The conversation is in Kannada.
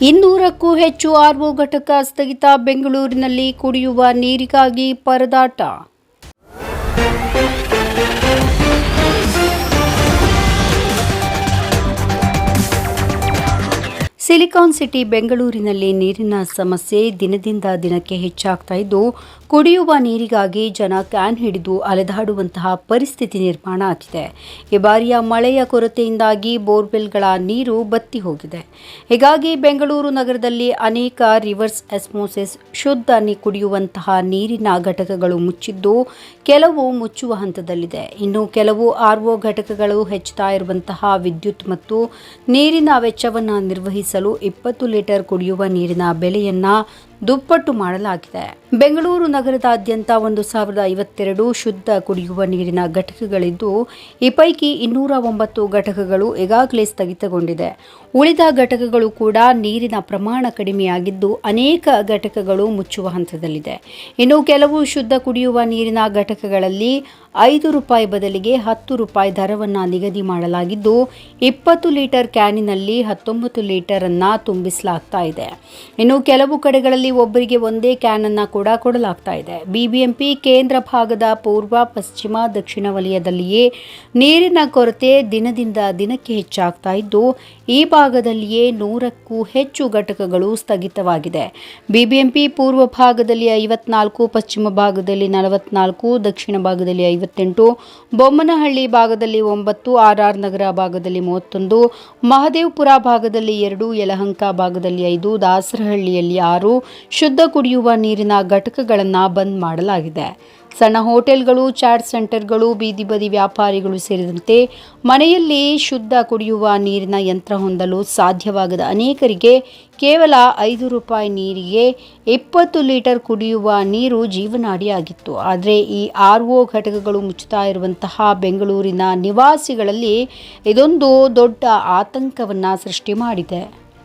ಇನ್ನೂರಕ್ಕೂ ಹೆಚ್ಚು ಆರ್ಒ ಘಟಕ ಸ್ಥಗಿತ ಬೆಂಗಳೂರಿನಲ್ಲಿ ಕುಡಿಯುವ ನೀರಿಗಾಗಿ ಪರದಾಟ. ಸಿಲಿಕಾನ್ ಸಿಟಿ ಬೆಂಗಳೂರಿನಲ್ಲಿ ನೀರಿನ ಸಮಸ್ಯೆ ದಿನದಿಂದ ದಿನಕ್ಕೆ ಹೆಚ್ಚಾಗ್ತಾ ಇದ್ದು, ಕುಡಿಯುವ ನೀರಿಗಾಗಿ ಜನ ಕ್ಯಾನ್ ಹಿಡಿದು ಅಲೆದಾಡುವಂತಹ ಪರಿಸ್ಥಿತಿ ನಿರ್ಮಾಣ ಆಗಿದೆ ಈ ಬಾರಿಯ ಮಳೆಯ ಕೊರತೆಯಿಂದಾಗಿ ಬೋರ್ವೆಲ್ಗಳ ನೀರು ಬತ್ತಿ ಹೋಗಿದೆ. ಹೀಗಾಗಿ ಬೆಂಗಳೂರು ನಗರದಲ್ಲಿ ಅನೇಕ ರಿವರ್ಸ್ ಎಸ್ಮೋಸಿಸ್, ಶುದ್ಧ ಕುಡಿಯುವಂತಹ ನೀರಿನ ಘಟಕಗಳು ಮುಚ್ಚಿದ್ದು, ಕೆಲವು ಮುಚ್ಚುವ ಹಂತದಲ್ಲಿದೆ. ಇನ್ನು ಕೆಲವು ಆರ್ಒ ಘಟಕಗಳು ಹೆಚ್ಚುತ್ತಾ ಇರುವಂತಹ ವಿದ್ಯುತ್ ಮತ್ತು ನೀರಿನ ವೆಚ್ಚವನ್ನು ನಿರ್ವಹಿಸಲು ಇಪ್ಪತ್ತು ಲೀಟರ್ ಕುಡಿಯುವ ನೀರಿನ ಬೆಲೆಯನ್ನ ದುಪ್ಪಟ್ಟು ಮಾಡಲಾಗಿದೆ. ಬೆಂಗಳೂರು ನಗರದಾದ್ಯಂತ ಒಂದು ಸಾವಿರದ ಐವತ್ತೆರಡು ಶುದ್ಧ ಕುಡಿಯುವ ನೀರಿನ ಘಟಕಗಳಿದ್ದು, ಈ ಪೈಕಿ ಇನ್ನೂರ ಒಂಬತ್ತು ಘಟಕಗಳು ಈಗಾಗಲೇ ಸ್ಥಗಿತಗೊಂಡಿದೆ. ಉಳಿದ ಘಟಕಗಳು ಕೂಡ ನೀರಿನ ಪ್ರಮಾಣ ಕಡಿಮೆಯಾಗಿದ್ದು, ಅನೇಕ ಘಟಕಗಳು ಮುಚ್ಚುವ ಹಂತದಲ್ಲಿದೆ. ಇನ್ನು ಕೆಲವು ಶುದ್ಧ ಕುಡಿಯುವ ನೀರಿನ ಘಟಕಗಳಲ್ಲಿ ಐದು ರೂಪಾಯಿ ಬದಲಿಗೆ ಹತ್ತು ರೂಪಾಯಿ ದರವನ್ನು ನಿಗದಿ ಮಾಡಲಾಗಿದ್ದು, ಇಪ್ಪತ್ತು ಲೀಟರ್ ಕ್ಯಾನಿನಲ್ಲಿ ಹತ್ತೊಂಬತ್ತು ಲೀಟರ್ ಅನ್ನ ತುಂಬಿಸಲಾಗ್ತಾ ಇದೆ. ಇನ್ನು ಕೆಲವು ಕಡೆಗಳಲ್ಲಿ ಒಬ್ಬರಿಗೆ ಒಂದೇ ಕ್ಯಾನ್ ಅನ್ನ ಕೂಡ ಕೊಡಲಾಗ್ತಾ ಇದೆ. ಬಿಬಿಎಂಪಿ ಕೇಂದ್ರ ಭಾಗದ ಪೂರ್ವ, ಪಶ್ಚಿಮ, ದಕ್ಷಿಣ ವಲಯದಲ್ಲಿಯೇ ನೀರಿನ ಕೊರತೆ ದಿನದಿಂದ ದಿನಕ್ಕೆ ಹೆಚ್ಚಾಗ್ತಾ ಇದ್ದು, ಈ ಭಾಗದಲ್ಲಿಯೇ ನೂರಕ್ಕೂ ಹೆಚ್ಚು ಘಟಕಗಳು ಸ್ಥಗಿತವಾಗಿದೆ. ಬಿಬಿಎಂಪಿ ಪೂರ್ವ ಭಾಗದಲ್ಲಿ ಐವತ್ನಾಲ್ಕು, ಪಶ್ಚಿಮ ಭಾಗದಲ್ಲಿ ನಲವತ್ನಾಲ್ಕು, ದಕ್ಷಿಣ ಭಾಗದಲ್ಲಿ ಐವತ್ತೆಂಟು, ಬೊಮ್ಮನಹಳ್ಳಿ ಭಾಗದಲ್ಲಿ ಒಂಬತ್ತು ಆರ್ಆರ್ ನಗರ ಭಾಗದಲ್ಲಿ ಮೂವತ್ತೊಂದು, ಮಹದೇವ್ಪುರ ಭಾಗದಲ್ಲಿ ಎರಡು, ಯಲಹಂಕ ಭಾಗದಲ್ಲಿ ಐದು, ದಾಸರಹಳ್ಳಿಯಲ್ಲಿ ಆರು ಶುದ್ಧ ಕುಡಿಯುವ ನೀರಿನ ಘಟಕಗಳನ್ನು ಬಂದ್ ಮಾಡಲಾಗಿದೆ. ಸಣ್ಣ ಹೋಟೆಲ್ಗಳು, ಚಾಟ್ ಸೆಂಟರ್ಗಳು, ಬೀದಿ ಬದಿ ವ್ಯಾಪಾರಿಗಳು ಸೇರಿದಂತೆ ಮನೆಯಲ್ಲಿ ಶುದ್ಧ ಕುಡಿಯುವ ನೀರಿನ ಯಂತ್ರ ಹೊಂದಲು ಸಾಧ್ಯವಾಗದ ಅನೇಕರಿಗೆ ಕೇವಲ ಐದು ರೂಪಾಯಿ ನೀರಿಗೆ ಇಪ್ಪತ್ತು ಲೀಟರ್ ಕುಡಿಯುವ ನೀರು ಜೀವನಾಡಿಯಾಗಿತ್ತು. ಆದರೆ ಈ ಆರ್ ಒ ಘಟಕಗಳು ಮುಚ್ಚುತ್ತಾ ಇರುವಂತಹ ಬೆಂಗಳೂರಿನ ನಿವಾಸಿಗಳಲ್ಲಿ ಇದೊಂದು ದೊಡ್ಡ ಆತಂಕವನ್ನು ಸೃಷ್ಟಿ ಮಾಡಿದೆ.